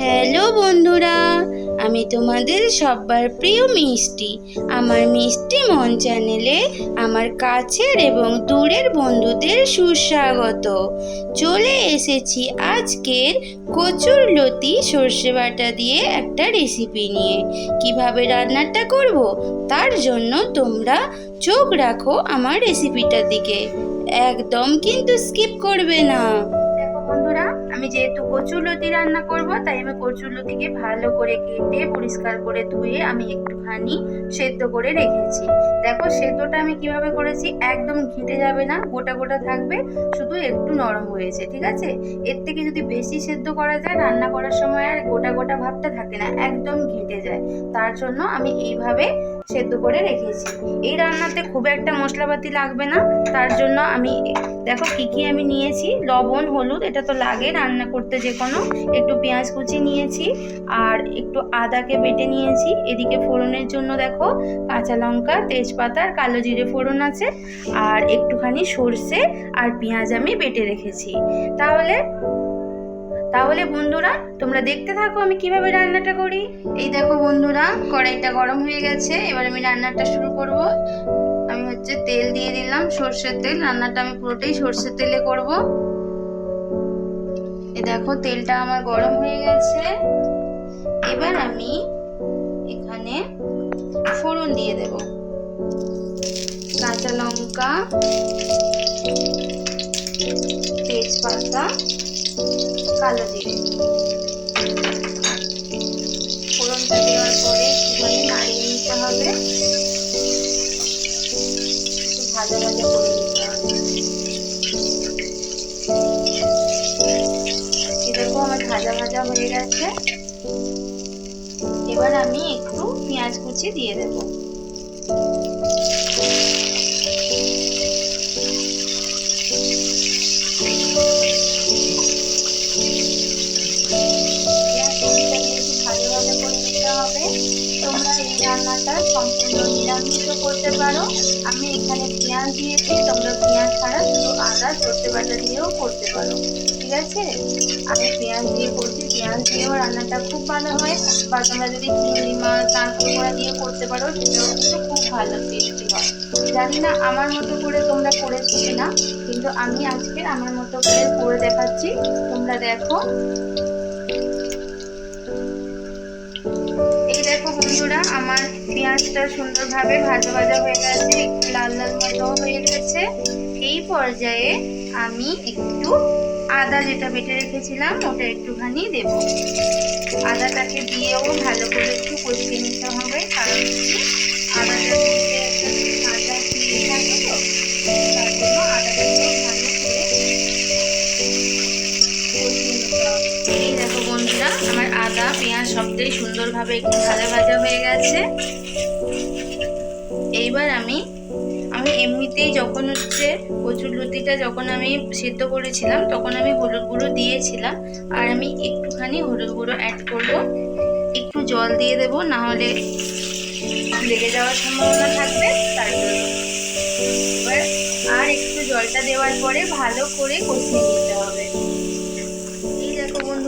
Hello বন্ধুরা, আমি তোমাদের সবার প্রিয় মিষ্টি। আমার মিষ্টি মন চ্যানেলে আমার কাছের এবং দূরের বন্ধুদের সুস্বাগত। চলে এসেছি আজকের কচুর লতি সর্ষে বাটা দিয়ে একটা রেসিপি নিয়ে। কীভাবে রান্নাটা করব? তার জন্য তোমরা চোখ রাখো আমার রেসিপিটার দিকে। একদম কিন্তু স্কিপ করবে না। যেহেতু কচুরলতি রান্না করব, তাই আমি কচুরলতিকে ভালো করে কেটে পরিষ্কার করে ধুয়ে আমি একটুখানি সেদ্ধ করে রেখেছি। দেখো সেদ্ধটা আমি কীভাবে করেছি? একদম ঘেঁটে যাবে না, গোটা গোটা থাকবে, শুধু একটু নরম হয়েছে, ঠিক আছে? এর থেকে যদি বেশি সেদ্ধ করা যায়, রান্না করার সময় আর গোটা গোটা ভাবটা থাকে না, একদম ঘেঁটে যায়। তার জন্য আমি এইভাবে সেদ্ধ করে রেখেছি। এই রান্নাতে খুব একটা মশলাপাতি লাগবে না, তার জন্য আমি, দেখো কি কি আমি নিয়েছি। লবণ, হলুদ, এটা তো লাগে রান্না করতে যে কোনো একটু পেঁয়াজ কুচি নিয়েছি আর একটু আদাকে বেটে নিয়েছি। এদিকে ফোড়নের জন্য দেখো কাঁচা লঙ্কা, তেজপাতা আর কালো জিরে ফোড়ন আছে। আর একটুখানি সর্ষে আর পেঁয়াজ আমি বেটে রেখেছি। তাহলে তাহলে বন্ধুরা, তোমরা দেখতে থাকো আমি কীভাবে রান্নাটা করি। এই দেখো বন্ধুরা, কড়াইটা গরম হয়ে গেছে, এবার আমি রান্নাটা শুরু করব। আমি হচ্ছে তেল দিয়ে দিলাম, সর্ষের তেল, রান্নাটা আমি পুরোটাই সর্ষের তেলে করব। এই দেখো, তেলটা আমার গরম হয়ে গেছে। এবার আমি এখানে ফোড়ন দিয়ে দেব। কাঁচা লঙ্কা, তেজপাতা কালো জিরে ফোড়নটা দেওয়ার পরে একটুখানি নাড়িয়ে নিতে হবে। ভাজা ভাজা করে নিতে হবে। দেখো আমার ভাজা ভাজা হয়ে গেছে। এবার আমি একটু পেঁয়াজ কুচি দিয়ে দেব। রান্নাটা সম্পূর্ণ নিরামিষও করতে পারো। আমি এখানে পেঁয়াজ দিয়েছি, তোমরা পেঁয়াজ ছাড়া শুধু আদা, সর্ষে বাটা দিয়েও করতে পারো। ঠিক আছে? আমি পেঁয়াজ দিয়ে করছি, পেঁয়াজ দিয়েও রান্নাটা খুব ভালো হয়। বা তোমরা যদি চিংড়ি মাছ কাঁকড়া দিয়ে করতে পারো, সেটাও কিন্তু খুব ভালো টেস্টি হয়। জানি না আমার মতো করে তোমরা করেছ না, কিন্তু আমি আজকে আমার মতো করে করে দেখাচ্ছি। তোমরা দেখো। বন্ধুরা, আমার পেঁয়াজটা সুন্দরভাবে ভাজা ভাজা হয়ে গেছে, একটু লাল লাল ময়দাও হয়ে গেছে। এই পর্যায়ে আমি একটু আদা যেটা বেটে রেখেছিলাম, ওটা একটুখানি দেব। আদাটাকে দিয়েও ভালো করে একটু কষিয়ে নিতে হবে, কারণ কি পেঁয়াজ সুন্দরভাবে একটু ভাজা ভাজা হয়ে গেছে। এইবার আমি আমি এমনিতেই যখন হচ্ছে কচুর লতিটা যখন আমি সেদ্ধ করেছিলাম, তখন আমি হলুদ গুঁড়ো দিয়েছিলাম। আর আমি একটুখানি হলুদ গুঁড়ো অ্যাড করব। একটু জল দিয়ে দেবো, না হলে লেগে যাওয়ার সম্ভাবনা থাকবে। তার জন্য এবার আর একটু জলটা দেওয়ার পরে ভালো করে কষিয়ে নিতে হবে।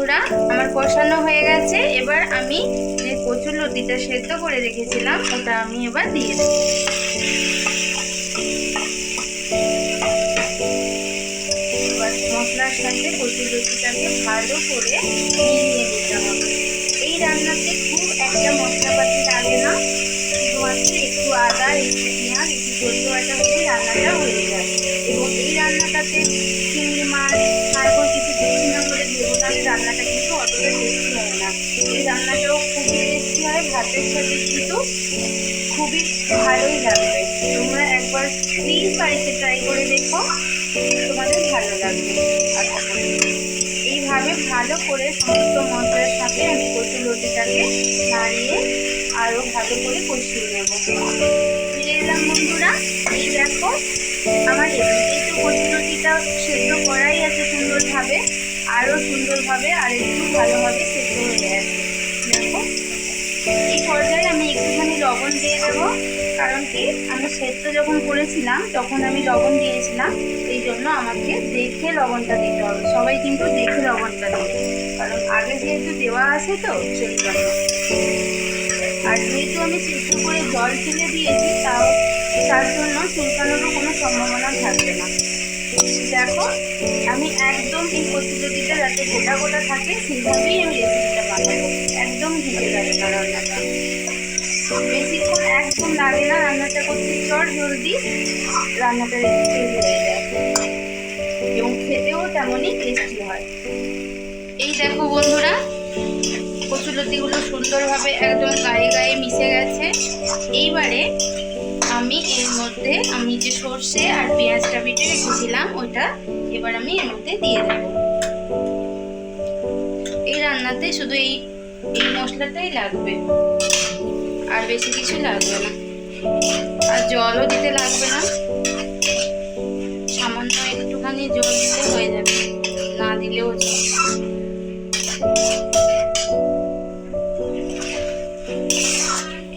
বন্ধুরা, আমার কষানো হয়ে গেছে। এবার আমি যে কচুর লতিটা সেদ্ধ করে রেখেছিলাম, ওটা আমি এবার দিয়ে দেবো। এবার মশলার সাথে কচুর লতিটাকে ভালো করে মিলিয়ে নিতে হবে। এই রান্নাতে খুব একটা মশলাপাতি লাগে না। শুধুমাত্র একটু আদা, একটু পেঁয়াজ, একটু সরষে বাটা রান্নাটা হয়ে যায়। এবং এই রান্নাটাতে ভাতের সাথে কিন্তু খুবই ভালোই লাগবে। তোমরা একবার প্লিজ বাড়িতে ট্রাই করে দেখো। তোমাদের ভালো লাগবে। আশা করি এইভাবে ভালো করে সমস্ত মশলার সাথে আমি কচুর লতিটাকে নাড়িয়ে আরও ভালো করে কষিয়ে নেব। ফিরে এলাম বন্ধুরা, এই দেখো আমার এমনিতেই তো কচুর লতিটা সেদ্ধ করাই আছে সুন্দরভাবে আরও সুন্দরভাবে আর একটু ভালোভাবে সেদ্ধ হয়ে আছে দেখো এই পর্যায়ে আমি একটুখানি লবণ দিয়ে দেবো। কারণ কি? আমি সেদ্ধ যখন করেছিলাম, তখন আমি লবণ দিয়েছিলাম। এই জন্য আমাকে দেখে লবণটা দিতে হবে। সবাই কিন্তু দেখে লবণটা দেবে। কারণ আগে যেহেতু দেওয়া আছে তো, সেই জন্য। আর যেহেতু আমি সিদ্ধ করে জল ফেলে দিয়েছি, তাও তার জন্য চুলকানোরও কোনো সম্ভাবনা থাকবে না। দেখো, আমি একদম এই কচুলতিটা যাতে গোটা গোটা থাকে, সেইভাবেই আমি রেসিপিটা বানাবো। বেশিক্ষণ একদম লাগে না, রান্নাটা করতে চট জলদি রান্নাটা এবং খেতেও তেমনই টেস্টি হয়। এই দেখো বন্ধুরা কচুলতিগুলো সুন্দরভাবে একদম গায়ে গায়ে মিশে গেছে। এইবারে আমি এর মধ্যে, আমি যে সর্ষে আর পেঁয়াজটা বেটে রেখেছিলাম ওটা এবার আমি এর মধ্যে দিয়ে দেবো। এই রান্নাতে শুধু এই এই মশলাটাই লাগবে। আর বেশি কিছু লাগবে না। আর জলও দিতে লাগবে না। সামান্য একটুখানি জল দিতে হয়ে যাবে। না দিলেও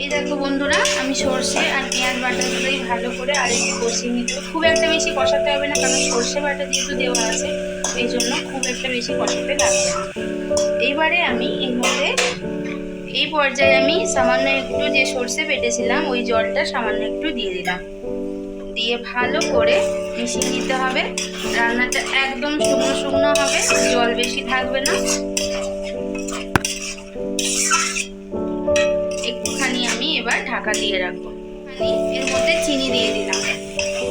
এই দেখো বন্ধুরা, আমি সর্ষে আর পেঁয়াজ বাটাগুলোই ভালো করে আর একটু কষিয়ে নিতে খুব একটা বেশি কষাতে হবে না, কারণ সর্ষে বাটা যেহেতু দেওয়া আছে, এই জন্য খুব একটা বেশি কষাতে লাগবে না। এইবারে আমি এর মধ্যে এই পর্যায়ে আমি সামান্য একটু যে সর্ষে বেটেছিলাম, ওই জলটা সামান্য একটু দিয়ে দিলাম। দিয়ে ভালো করে মিশিয়ে দিতে হবে। রান্নাটা একদম শুকনো শুকনো হবে, জল বেশি থাকবে না। একটুখানি আমি এবার ঢাকা দিয়ে রাখব। আমি এর মধ্যে চিনি দিয়ে দিলাম।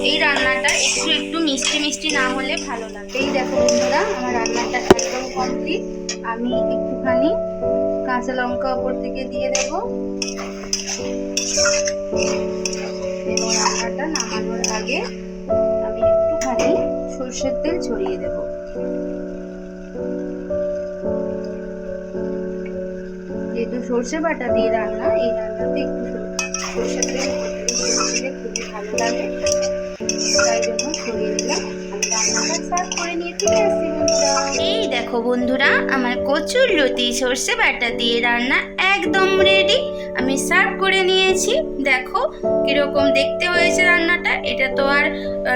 এই রান্নাটা একটু একটু মিষ্টি মিষ্টি না হলে ভালো লাগে। এই দেখো বন্ধুরা, আমার রান্নাটা একদম কমপ্লিট আমি একটুখানি কাঁচা লঙ্কা ওপর থেকে দিয়ে দেব। এবং রান্নাটা নামানোর আগে আমি একটুখানি সর্ষের তেল ছড়িয়ে দেব। যেহেতু সর্ষে বাটা দিয়ে রান্না, এই রান্নাতে একটু সর্ষের তেল দেখো বন্ধুরা, আমার কচুর লতি সর্ষে বাটা দিয়ে রান্না একদম রেডি আমি সার্ভ করে নিয়েছি। দেখো কীরকম দেখতে হয়েছে রান্নাটা। এটা তো আর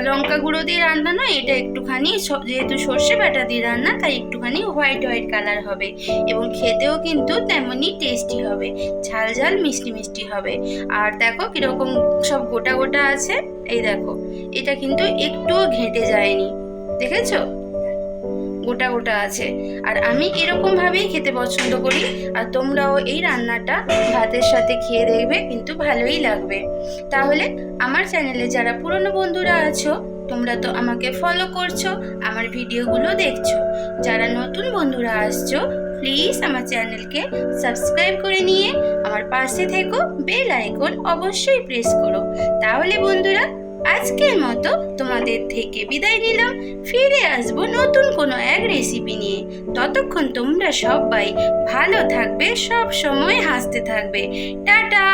লঙ্কা গুঁড়ো দিয়ে রান্না নয়, এটা একটুখানি যেহেতু সর্ষে বাটা দিয়ে রান্না, তাই একটুখানি হোয়াইট হোয়াইট কালার হবে এবং খেতেও কিন্তু তেমনই টেস্টি হবে। ঝাল ঝাল, মিষ্টি মিষ্টি হবে। আর দেখো কীরকম সব গোটা গোটা আছে। এই দেখো, এটা কিন্তু একটুও ঘেঁটে যায়নি। দেখেছ? গোটা গোটা আছে। আর আমি এরকম ভাবেই খেতে পছন্দ করি। আর তোমরাও এই রান্নাটা ভাতের সাথে খেয়ে দেখবে, কিন্তু ভালোই লাগবে। তাহলে আমার চ্যানেলে যারা পুরনো বন্ধুরা আছো, তোমরা তো আমাকে ফলো করছ, আমার ভিডিওগুলো দেখছ। যারা নতুন বন্ধুরা আসছো প্লিজ আমার চ্যানেলকে সাবস্ক্রাইব করে নিয়ে আমার পাশে থেকো বেল আইকন অবশ্যই প্রেস করো। তাহলে বন্ধুরা আজকের মতো তোমাদের থেকে বিদায় নিলাম। ফিরে আসব নতুন কোনো এক রেসিপি নিয়ে। ততক্ষণ তোমরা সবাই ভালো থাকবে, সব সময় হাসতে থাকবে। টাটা!